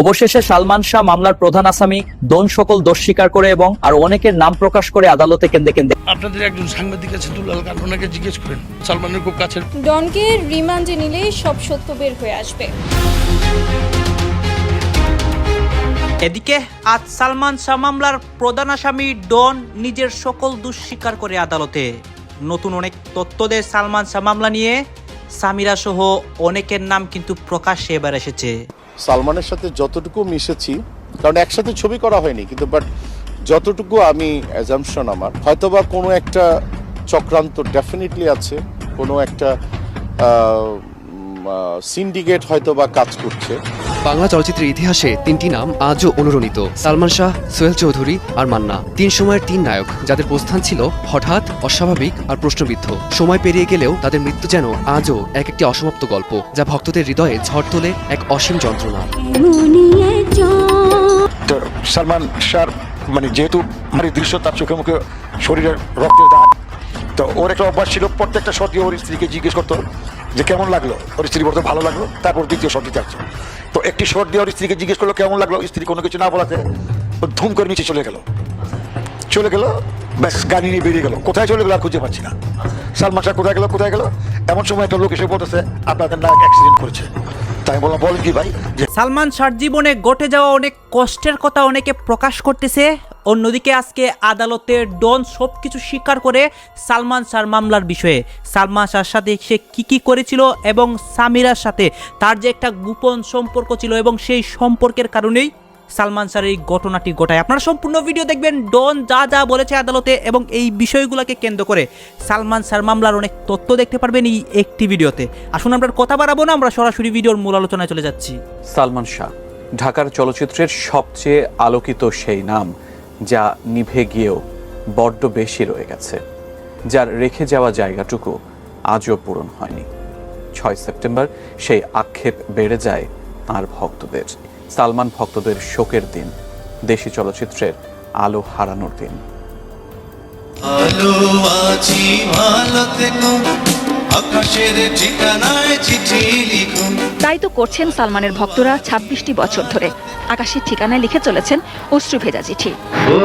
অবশেষে সালমান শাহ মামলার প্রধান আসামি দোন সকল দোষ স্বীকার করে এবং আর অনেকের নাম প্রকাশ করে আদালতে কেন্দ্রে কেন্দ্রে। আপনাদের একজন সাংবাদিক আছে দুলাল খান ওনাকে জিজ্ঞেস করেন সালমানের খুব কাছের। ডনকে রিমান্ডে নিলে সব সত্য বের হয়ে আসবে। এদিকে আজ সালমান শাহ মামলার প্রধান আসামি ডন নিজের সকল দুঃস্বীকার করে আদালতে। নতুন অনেক তথ্য দেয় সালমান শাহ মামলা নিয়ে। সামিরা সহ অনেকের নাম কিন্তু প্রকাশ্যে এবার এসেছে। সালমানের সাথে যতটুকু মিশেছি, কারণ একসাথে ছবি করা হয়নি, কিন্তু বাট যতটুকু আমি অ্যাজামশন আমার, হয়তোবা কোনো একটা চক্রান্ত ডেফিনেটলি আছে, কোনো একটা সিন্ডিকেট হয়তোবা কাজ করছে। বাংলা চলচ্চিত্রের ইতিহাসে তিনটি নাম আজও অনুরণিত। সালমান শাহ, সোহেল চৌধুরী আর মান্না। তিন সময়ের তিন নায়ক, যাদের প্রস্থান ছিল হঠাৎ, অস্বাভাবিক আর প্রশ্নবিদ্ধ। সময় পেরিয়ে গেলেও তাদের মৃত্যু যেন আজও এক একটি অসমাপ্ত গল্প, যা ভক্তদের হৃদয়ে ঝড় তোলে এক অসীম যন্ত্রণা। সালমান শাহর মানে যেহেতু মানে দৃশ্য, তার চোখে মুখে শরীরের রক্তের দাগ, তো ওর একটা অভ্যাস ছিল, প্রত্যেকটা দিয়ে ওর স্ত্রীকে জিজ্ঞেস করতো যে কেমন লাগল? ওর স্ত্রী বলতো ভালো লাগল, তারপর দ্বিতীয় শট দিতে আসছে। তো একটি শট দিয়ে ওর স্ত্রীকে জিজ্ঞেস করল, কেমন লাগল? স্ত্রী কোনো কিছু না বলাতে ও ধুম করে নিচে চলে গেল। চলে গেল, ব্যাস, গাড়ি নিয়ে বেরিয়ে গেল। কোথায় চলে গেলো আর খুঁজে পাচ্ছি না। সালমান শাহ কোথায় গেলো কোথায় গেলো? এমন সময় একটা লোক এসে বলতেছে, আপনাদের নায়ক অ্যাক্সিডেন্ট করেছে। তাই বললাম, বলেন কি ভাই সালমান শাহর জীবনে ঘটে যাওয়া অনেক কষ্টের কথা অনেকে প্রকাশ করতেছে। অন্যদিকে আজকে আদালতে ডন সব কিছু স্বীকার করে সালমান শাহর মামলার বিষয়ে। সালমান শাহর সাথে সে কী কী করেছিল এবং সামিরার সাথে তার যে একটা গোপন সম্পর্ক ছিল এবং সেই সম্পর্কের কারণেই সালমান শাহর এই ঘটনাটি ঘটায়। আপনারা সম্পূর্ণ ভিডিও দেখবেন, ডন যা যা বলেছে আদালতে এবং এই বিষয়গুলোকে কেন্দ্র করে সালমান শাহর মামলার অনেক তথ্য দেখতে পারবেন এই একটি ভিডিওতে। আসুন আমরা কথা বাড়াবো না, আমরা সরাসরি ভিডিওর মূল আলোচনায় চলে যাচ্ছি। সালমান শাহ, ঢাকার চলচ্চিত্রের সবচেয়ে আলোকিত সেই নাম। যা নিভে গিয়েও বড্ড বেশি রয়ে গেছে, যার রেখে যাওয়া জায়গাটুকু আজও পূরণ হয়নি। ছয় সেপ্টেম্বর সেই আক্ষেপ বেড়ে যায় তার ভক্তদের। সালমান ভক্তদের শোকের দিন, দেশি চলচ্চিত্রের আলো হারানোর দিন। ভালো আছি ভালো আকাশের ঠিকানায় চিঠি লিখুন। তাই তো করছেন সালমানের ভক্তরা ছাব্বিশটি বছর ধরে। আকাশের ঠিকানায় লিখে চলেছেন অশ্রু ভেজা চিঠি। ও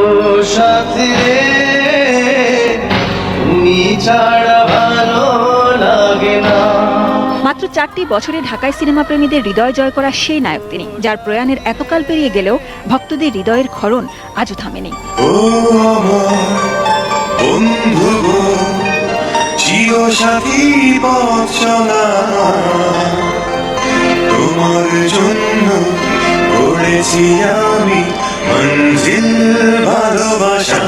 সাথী তুমি ছাড়া ভালো লাগে না। মাত্র চারটি বছরে ঢাকায় সিনেমা প্রেমীদের হৃদয় জয় করা সেই নায়ক তিনি যার প্রয়াণের এতকাল পেরিয়ে গেলেও ভক্তদের হৃদয়ের ক্ষরণ আজও থামেনি। ও আমার বন্ধু গো, চির সাথী পথ চলা তোমার জন্য করেছি আমি মঞ্জিল ভালোবাসা।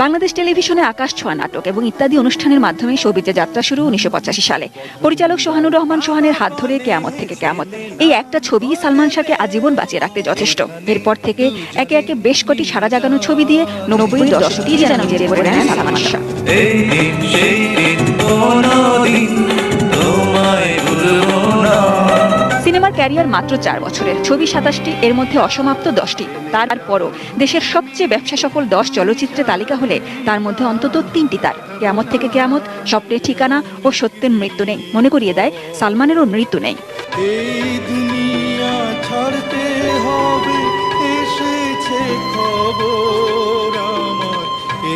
বাংলাদেশ টেলিভিশনে আকাশ ছোঁয়া নাটক এবং ইত্যাদি অনুষ্ঠানের মাধ্যমে সবিজে যাত্রা শুরু উনিশশো পঁচাশি সালে। পরিচালক সোহানুর রহমান সোহানের হাত ধরে কেয়ামত থেকে কেয়ামত। এই একটা ছবি সালমান শাহকে আজীবন বাঁচিয়ে রাখতে যথেষ্ট। এরপর থেকে একে একে বেশ কটি সারা জাগানো ছবি দিয়ে নব্বই দশটি যেন নিজের করে নেন সালমান শাহ। সিনেমার ক্যারিয়ার মাত্র চার বছরের। ছবি সাতাশটি, এর মধ্যে অসমাপ্ত দশটি। তারপরও দেশের সবচেয়ে ব্যবসা সফল দশ চলচ্চিত্রে তালিকা হলে তার মধ্যে অন্তত তিনটি তার। কেয়ামত থেকে কেয়ামত, স্বপ্নের ঠিকানা ও সত্যের মৃত্যু নেই। মনে করিয়ে দেয়, সালমানেরও মৃত্যু নেই।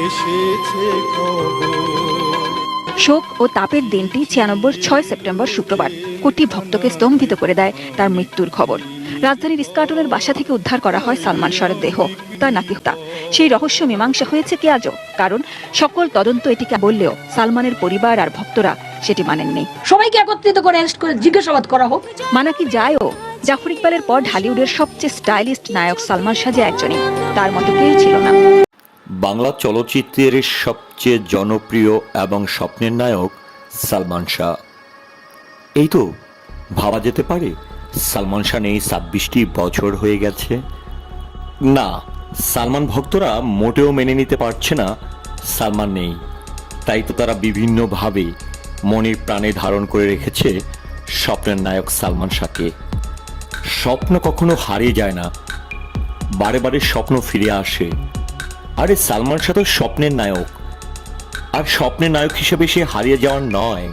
এসেছে খবর। শোক ও তাপের দিনটি ছিয়ানব্বই ছয় সেপ্টেম্বর শুক্রবার। কোটি ভক্তকে স্তম্ভিত করে দেয় তার মৃত্যুর খবর। রাজধানীর ইস্কাটনের বাসা থেকে উদ্ধার করা হয় সালমান শাহরের দেহ তার নাকি হত্যা সেই রহস্য মীমাংসা হয়েছে কি আজও? কারণ সকল তদন্ত এটিকে বললেও সালমানের পরিবার আর ভক্তরা সেটি মানেননি। সবাইকে একত্রিত করে অ্যারেস্ট করে জিজ্ঞাসাবাদ করা হোক। মানা কি যায়ও জাফর ইকবালের পর ঢালিউডের সবচেয়ে স্টাইলিস্ট নায়ক সালমান শাহ যে একজনই তার মতো কেউ ছিল না। বাংলা চলচ্চিত্রের সবচেয়ে জনপ্রিয় এবং স্বপ্নের নায়ক সালমান শাহ। এই তো, ভাবা যেতে পারে সালমান শাহ নেই ছাব্বিশটি বছর হয়ে গেছে। না, সালমান ভক্তরা মোটেও মেনে নিতে পারছে না সালমান নেই। তাই তো তারা বিভিন্নভাবে মনের প্রাণে ধারণ করে রেখেছে স্বপ্নের নায়ক সালমান শাহকে। স্বপ্ন কখনো হারিয়ে যায় না। বারে বারে স্বপ্ন ফিরে আসে। আরে সালমান শাহ তো স্বপ্নের নায়ক। আর স্বপ্নের নায়ক হিসেবে সে হারিয়ে যাওয়ার নয়।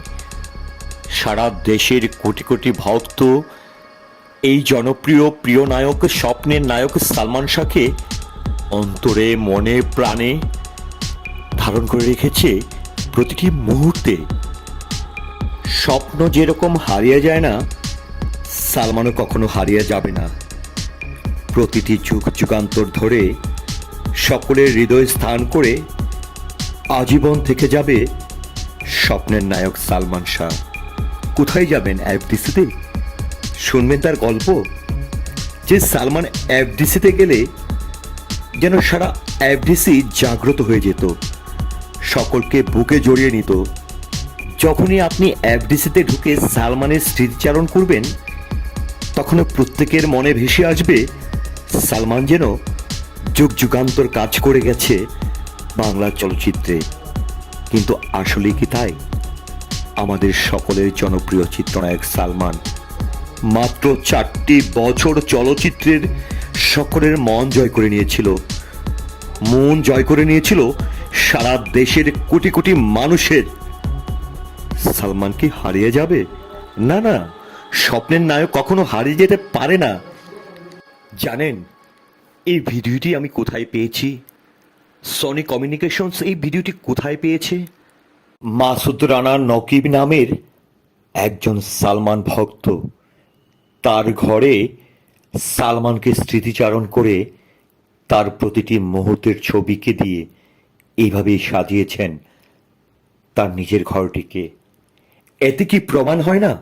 সারা দেশের কোটি কোটি ভক্ত এই জনপ্রিয় প্রিয় নায়ক, স্বপ্নের নায়ক সালমান শাহকে অন্তরে মনে প্রাণে ধারণ করে রেখেছে প্রতিটি মুহূর্তে। স্বপ্ন যেরকম হারিয়ে যায় না, সালমানও কখনো হারিয়ে যাবে না। প্রতিটি যুগ যুগান্তর ধরে সকলের হৃদয় স্থান করে আজীবন থেকে যাবে স্বপ্নের নায়ক সালমান শাহ। কোথায় যাবেন এফডিসিতে? শুনবেন তার গল্প? যে সালমান এফডিসিতে গেলে যেন সারা এফডিসি জাগ্রত হয়ে যেত, সকলকে বুকে জড়িয়ে নিত। যখনই আপনি এফডিসিতে ঢুকে সালমানের স্মৃতিচারণ করবেন তখন প্রত্যেকের মনে ভেসে আসবে সালমান যেন যুগ যুগান্তর কাজ করে গেছে বাংলা চলচ্চিত্রে। কিন্তু আসলে কি তাই? আমাদের সকলের জনপ্রিয় চিত্রনায়ক সালমান। মাত্র চারটি বছর চলচ্চিত্রের সকলের মন জয় করে নিয়েছিল। মন জয় করে নিয়েছিল সারা দেশের কোটি কোটি মানুষের। সালমান কি হারিয়ে যাবে? না না, স্বপ্নের নায়ক কখনো হারিয়ে যেতে পারে না। জানেন এই ভিডিওটি আমি কোথায় পেয়েছি? সনি কমিউনিকেশনস এই ভিডিওটি কোথায় পেয়েছে? মাসুদ রানা নকিব নামের একজন সালমান ভক্ত তার ঘরে সালমানকে স্মৃতিচারণ করে তার প্রতিটি মুহূর্তের ছবিকে দিয়ে এইভাবেই সাজিয়েছেন তার নিজের ঘরটিকে। এতে কি প্রমাণ হয় না?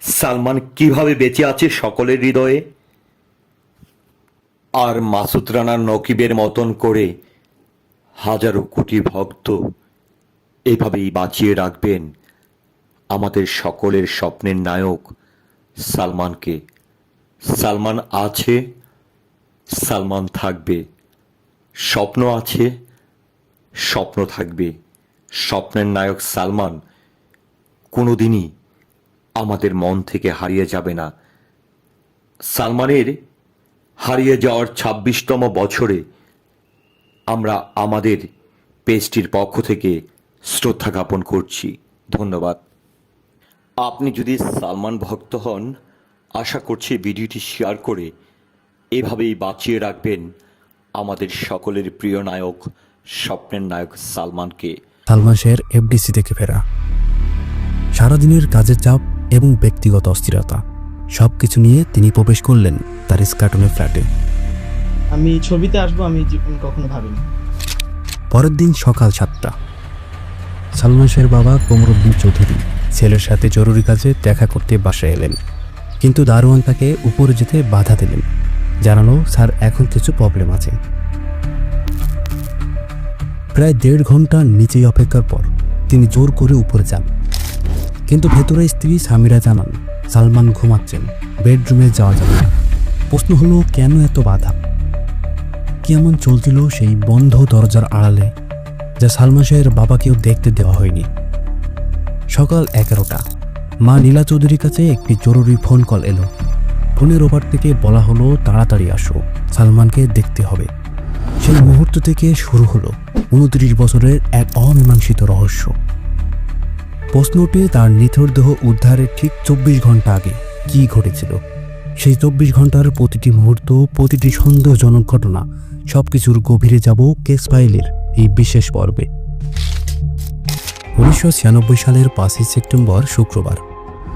সালমান কীভাবে বেঁচে আছে সকলের হৃদয়ে? আর মাসুদ রানার নকিবের মতন করে হাজারো কোটি ভক্ত এভাবেই বাঁচিয়ে রাখবেন আমাদের সকলের স্বপ্নের নায়ক সালমানকে। সালমান আছে, সালমান থাকবে। স্বপ্ন আছে, স্বপ্ন থাকবে। স্বপ্নের নায়ক সালমান কোনোদিনই আমাদের মন থেকে হারিয়ে যাবে না। সালমানের হারিয়ে যাওয়ার ছাব্বিশতম বছরে আমরা আমাদের পেজটির পক্ষ থেকে শ্রদ্ধা জ্ঞাপন করছি। ধন্যবাদ। আপনি যদি সালমান ভক্ত হন, আশা করছি ভিডিওটি শেয়ার করে এভাবেই বাঁচিয়ে রাখবেন আমাদের সকলের প্রিয় নায়ক, স্বপ্নের নায়ক সালমানকে। সালমান শাহের এফডিসি থেকে ফেরা। সারাদিনের কাজের চাপ এবং ব্যক্তিগত অস্থিরতা। সব কিছু নিয়ে তিনি প্রবেশ করলেন তার স্কাটনের ফ্ল্যাটে। আমি ছবিতে আসব আমি জীবন কখনো ভাবিনি। পরের দিন সকাল সাতটা। সালমান শাহের বাবা কোমরুদ্দিন চৌধুরী ছেলের সাথে জরুরি কাজে দেখা করতে বাসায় এলেন। কিন্তু দারোয়ান তাকে উপরে যেতে বাধা দিলেন। জানালো স্যার এখন কিছু প্রবলেম আছে। প্রায় দেড় ঘণ্টা নিচেই অপেক্ষার পর তিনি জোর করে উপরে যান। কিন্তু ভেতরে স্ত্রী সামিরা জানান সালমান ঘুমাচ্ছেন, বেডরুমে যাওয়া যাবে প্রশ্ন হলো, কেন এত বাধা? কেমন চলছিল সেই বন্ধ দরজার আড়ালে, যা সালমান শাহের বাবাকেও দেখতে দেওয়া হয়নি? সকাল এগারোটা। মা নীলা চৌধুরীর কাছে একটি জরুরি ফোন কল এলো। ফোনের ওপার থেকে বলা হলো, তাড়াতাড়ি আসো, সালমানকে দেখতে হবে। সেই মুহূর্ত থেকে শুরু হলো উনত্রিশ বছরের এক অমীমাংসিত রহস্য। প্রশ্ন ওঠে তার নিথর দেহ উদ্ধারের ঠিক চব্বিশ ঘণ্টা আগে কি ঘটেছিল? সেই চব্বিশ ঘণ্টার প্রতিটি মুহূর্ত, প্রতিটি সন্দেহজনক ঘটনা, সবকিছুর গভীরে যাব কেস ফাইলের এই বিশেষ পর্বে। উনিশশো ছিয়ানব্বই সালের পাঁচই সেপ্টেম্বর শুক্রবার।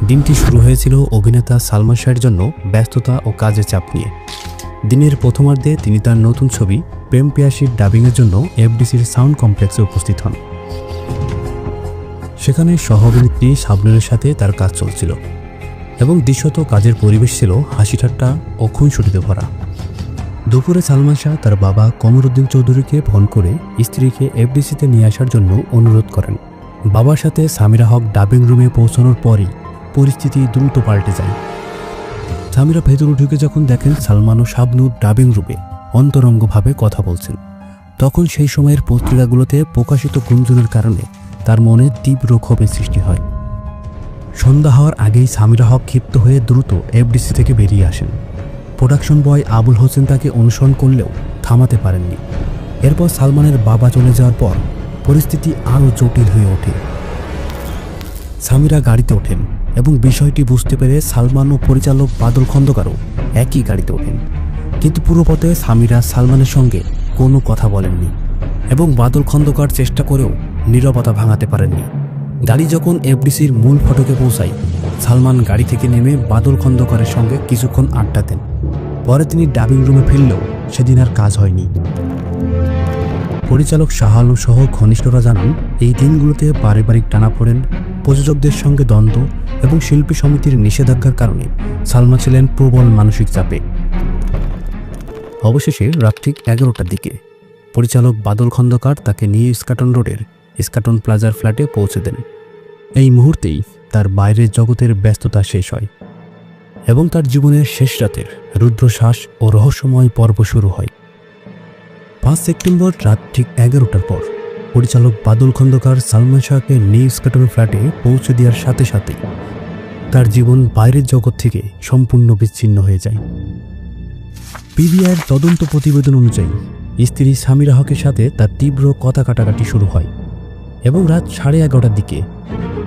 দিনটি শুরু হয়েছিল অভিনেতা সালমান শাহের জন্য ব্যস্ততা ও কাজের চাপ নিয়ে। দিনের প্রথমার্ধে তিনি তার নতুন ছবি প্রেম পিয়াসির ডাবিংয়ের জন্য এফডিসির সাউন্ড কমপ্লেক্সে উপস্থিত হন। সেখানে সহ অভিনেত্রী শাবনুরের সাথে তার কাজ চলছিল এবং দৃশ্যত কাজের পরিবেশ ছিল হাসি ঠাট্টা ও খুনসুটিতে ভরা। দুপুরে সালমান শাহ তার বাবা কমরুদ্দিন চৌধুরীকে ফোন করে স্ত্রীকে এফডিসিতে নিয়ে আসার জন্য অনুরোধ করেন। বাবার সাথে সামিরা হক ডাবিং রুমে পৌঁছানোর পরই পরিস্থিতি দ্রুত পাল্টে যায়। সামিরা ভেতরে ঢুকে যখন দেখেন সালমান ও শাবনুর ডাবিং রুমে অন্তরঙ্গভাবে কথা বলছেন। তখন সেই সময়ের পত্রিকাগুলোতে প্রকাশিত গুঞ্জনের কারণে তার মনে তীব্র ক্ষোভের সৃষ্টি হয়। সন্ধ্যা হওয়ার আগেই সামিরা হক ক্ষিপ্ত হয়ে দ্রুত এফডিসি থেকে বেরিয়ে আসেন। প্রোডাকশন বয় আবুল হোসেন তাকে অনুসরণ করলেও থামাতে পারেননি। এরপর সালমানের বাবা চলে যাওয়ার পর পরিস্থিতি আরও জটিল হয়ে ওঠে। সামিরা গাড়িতে ওঠেন এবং বিষয়টি বুঝতে পেরে সালমান ও পরিচালক বাদল খন্দকারও একই গাড়িতে ওঠেন। কিন্তু পুরো পথে সামিরা সালমানের সঙ্গে কোনো কথা বলেননি এবং বাদল খন্দকার চেষ্টা করেও নীরবতা ভাঙাতে পারেননি। গাড়ি যখন এফডিসির মূল ফটকে পৌঁছায়, সালমান গাড়ি থেকে নেমে বাদল খন্দকারের সঙ্গে কিছুক্ষণ আড্ডা দেন। পরে তিনি ডাবিং রুমে ফিরলেও সেদিন আর কাজ হয়নি। পরিচালক শাহ আলম সহ ঘনিষ্ঠরা জানান, এই দিনগুলোতে পারিবারিক টানাপোড়েন প্রযোজকদের সঙ্গে দ্বন্দ্ব এবং শিল্পী সমিতির নিষেধাজ্ঞার কারণে সালমা ছিলেন প্রবল মানসিক চাপে। অবশেষে রাত ঠিক এগারোটার দিকে পরিচালক বাদল খন্দকার তাকে নিয়ে ইস্কাটন রোডের ইস্কাটন প্লাজার ফ্ল্যাটে পৌঁছে দেন। এই মুহূর্তেই তার বাইরের জগতের ব্যস্ততা শেষ হয় এবং তার জীবনের শেষ রাতের রুদ্রশ্বাস ও রহস্যময় পর্ব শুরু হয়। পাঁচ সেপ্টেম্বর রাত ঠিক এগারোটার পর পরিচালক বাদল খন্দকার সালমান শাহকে নিউ স্কাটন ফ্ল্যাটে পৌঁছে দেওয়ার সাথে সাথে তার জীবন বাইরের জগৎ থেকে সম্পূর্ণ বিচ্ছিন্ন হয়ে যায়। পিবিআইয়ের তদন্ত প্রতিবেদন অনুযায়ী স্ত্রী সামিরা হকের সাথে তার তীব্র কথা কাটাকাটি শুরু হয়। এবং রাত সাড়ে এগারোটার দিকে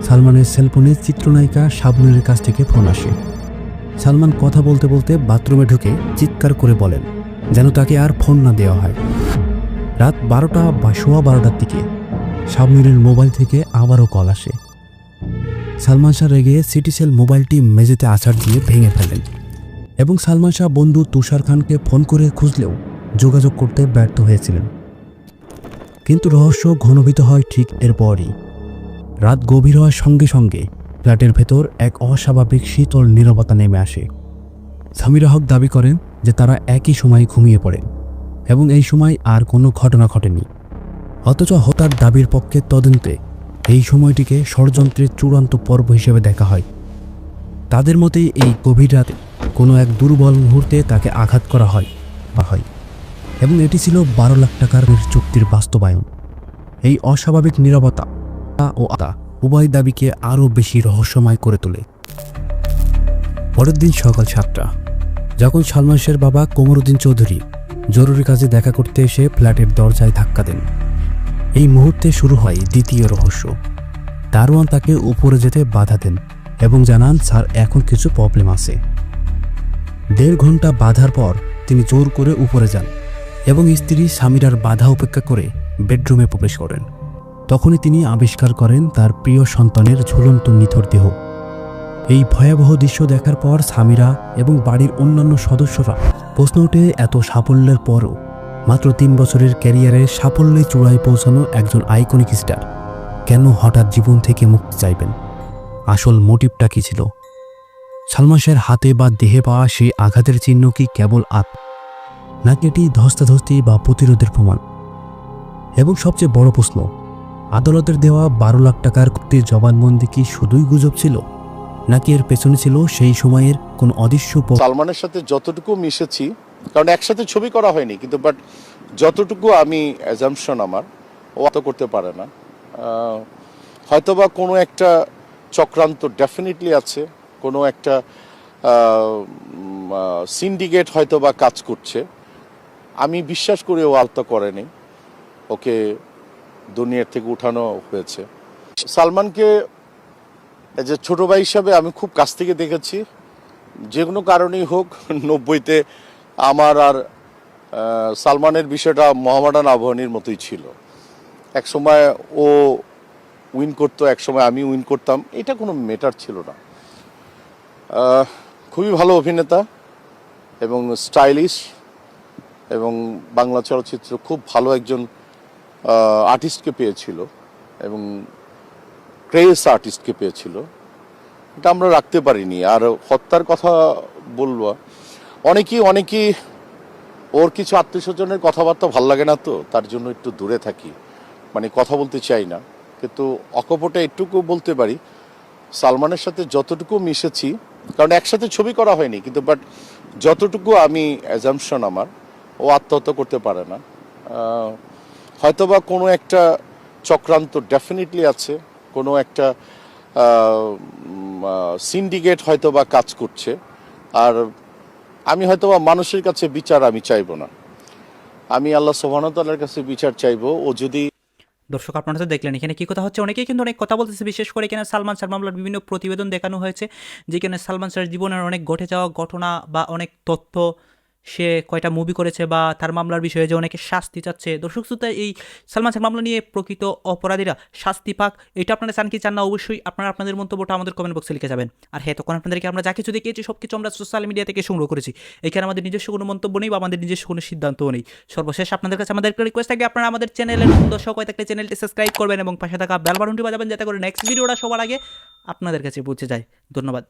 সালমানের সেলফোনে চিত্রনায়িকা শাবনুরের কাছ থেকে ফোন আসে। সালমান কথা বলতে বলতে বাথরুমে ঢুকে চিৎকার করে বলেন যেন তাকে আর ফোন না দেওয়া হয়। রাত বারোটা বা সোয়া বারোটার দিকে শাবনুরের মোবাইল থেকে আবারও কল আসে। সালমান শাহ রেগে সিটি সেল মোবাইলটি মেঝেতে আছাড় দিয়ে ভেঙে ফেলেন এবং সালমান শাহ বন্ধু তুষার খানকে ফোন করে খুঁজলেও যোগাযোগ করতে ব্যর্থ হয়েছিলেন। কিন্তু রহস্য ঘনভীত হয় ঠিক এরপরই। রাত গভীর হওয়ার সঙ্গে সঙ্গে ফ্ল্যাটের ভেতর এক অস্বাভাবিক শীতল নীরবতা নেমে আসে। সামিরা হক দাবি করেন যে তারা একই সময় ঘুমিয়ে পড়েন এবং এই সময় আর কোনো ঘটনা ঘটেনি। অথচ হতার দাবির পক্ষে তদন্তে এই সময়টিকে ষড়যন্ত্রের চূড়ান্ত পর্ব হিসেবে দেখা হয়। তাদের মতেই এই গভীর রাতে কোনো এক দুর্বল মুহূর্তে তাকে আঘাত করা হয় বা হয়। এবং এটি ছিল বারো লাখ টাকার চুক্তির বাস্তবায়ন। এই অস্বাভাবিক নীরবতা ও আতা উভয় দাবিকে আরও বেশি রহস্যময় করে তোলে। পরের দিন সকাল সাতটা, যখন সালমান শের বাবা কোমরুদ্দিন চৌধুরী জরুরি কাজে দেখা করতে এসে ফ্ল্যাটের দরজায় ধাক্কা দেন। এই মুহূর্তে শুরু হয় দ্বিতীয় রহস্য। দারোয়ান তাকে উপরে যেতে বাধা দেন এবং জানান, স্যার, এখন কিছু প্রবলেম আছে। দেড় ঘণ্টা বাধার পর তিনি জোর করে উপরে যান। এবং স্ত্রী স্বামীরার বাধা উপেক্ষা করে বেডরুমে প্রবেশ করেন। তখনই তিনি আবিষ্কার করেন তার প্রিয় সন্তানের ঝুলন্ত নিথর দেহ। এই ভয়াবহ দৃশ্য দেখার পর স্বামীরা এবং বাড়ির অন্যান্য সদস্যরা প্রশ্ন ওঠে, এত সাফল্যের পরও? মাত্র তিন বছরের ক্যারিয়ারে সাফল্যে চূড়ায় পৌঁছানো একজন আইকনিক স্টার। কেন হঠাৎ জীবন থেকে মুক্তি চাইবেন? আসল মোটিভটা কী ছিল? সালমান শাহের হাতে বা দেহে পাওয়া সেই আঘাতের চিহ্ন কি কেবল আত নাকি এটি ধস্তাধস্তি বা প্রতিরোধের প্রমাণ। এবং সবচেয়ে বড় প্রশ্ন, আদালতের দেওয়া বারো লাখ টাকার কুক্তির জবানবন্দি কি শুধুই গুজব ছিল? নাকি এর পেছনে ছিল সেই সময়ের কোন অদৃশ্য সালমানের সাথে যতটুকু মিশেছি, কারণ একসাথে ছবি করা হয়নি, কিন্তু বাট যতটুকু আমি অ্যাজামশন আমার, ও অত করতে পারে না। হয়তোবা কোনো একটা চক্রান্ত ডেফিনেটলি আছে, কোনো একটা সিন্ডিকেট হয়তো বা কাজ করছে। আমি বিশ্বাস করি ও আত্মা করেনি। ওকে দুনিয়ার থেকে উঠানো হয়েছে। সালমানকে এ ছোট ভাই হিসাবে আমি খুব কাছ থেকে দেখেছি। যে কোনো কারণেই হোক, নব্বইতে আমার আর সালমানের বিষয়টা মোহামেডান আবহানির মতোই ছিল। এক সময় ও উইন করতো, এক সময় আমি উইন করতাম। এটা কোনো মেটার ছিল না। খুবই ভালো অভিনেতা এবং স্টাইলিশ। এবং বাংলা চলচ্চিত্র খুব ভালো একজন আর্টিস্টকে পেয়েছিল এবং ক্রেস আর্টিস্টকে পেয়েছিল। এটা আমরা রাখতে পারিনি। আর হত্যার কথা বলব, অনেকেই অনেকেই ওর কিছু আত্মীয় স্বজনের কথাবার্তা ভালো লাগে না তো, তার জন্য একটু দূরে থাকি। মানে কথা বলতে চাই না। কিন্তু অকপটে একটুকু বলতে পারি, সালমানের সাথে যতটুকু মিশেছি, কারণ একসাথে ছবি করা হয়নি, কিন্তু বাট যতটুকু আমি অ্যাজামশন আমার ও আত্মহত্যা করতে পারে না। হয়তোবা কোনো একটা চক্রান্ত ডেফিনেটলি আছে, কোনো একটা সিন্ডিকেট হয়তো বা কাজ করছে। আর আমি হয়তো বা মানুষের কাছে বিচার আমি চাইব না। আমি আল্লাহ সোহানতালার কাছে বিচার চাইব। ও যদি দর্শক, আপনারা তো দেখলেন, এখানে কী কথা হচ্ছে? অনেকেই কিন্তু অনেক কথা বলতেছে, বিশেষ করে এখানে সালমান শাহ মামলার বিভিন্ন প্রতিবেদন দেখানো হয়েছে, যেখানে সালমান শাহর জীবনের অনেক ঘটে যাওয়া ঘটনা বা অনেক তথ্য সে কয়টা মুভি করেছে বা তার মামলার বিষয়ে যে অনেকে শাস্তি চাচ্ছে। দর্শক শ্রোতা, এই সালমান শাহ মামলা নিয়ে প্রকৃত অপরাধীরা শাস্তি পাক, এটা আপনারা চান কি চান না, অবশ্যই আপনারা আপনাদের মন্তব্যটা আমাদের কমেন্ট বক্সে লিখে যাবেন। আর হ্যাঁ তখন আপনাদেরকে আমরা যা কিছু দেখিয়েছি সব কিছু আমরা সোশ্যাল মিডিয়া থেকে সংগ্রহ করেছি। এখানে আমাদের নিজস্ব কোনো মন্তব্য নেই বা আমাদের নিজস্ব কোনো সিদ্ধান্তও নেই। সর্বশেষ আপনাদের কাছে আমাদের রিকোয়েস্ট থাকে আপনারা আমাদের চ্যানেলের দর্শক হয়ে থাকলে চ্যানেলটি সাবস্ক্রাইব করবেন এবং পাশে থাকা বেল বাটনটি বাজাবেন, যাতে করে নেক্সট ভিডিওটা সবার আগে আপনাদের কাছে পৌঁছে যায়। ধন্যবাদ।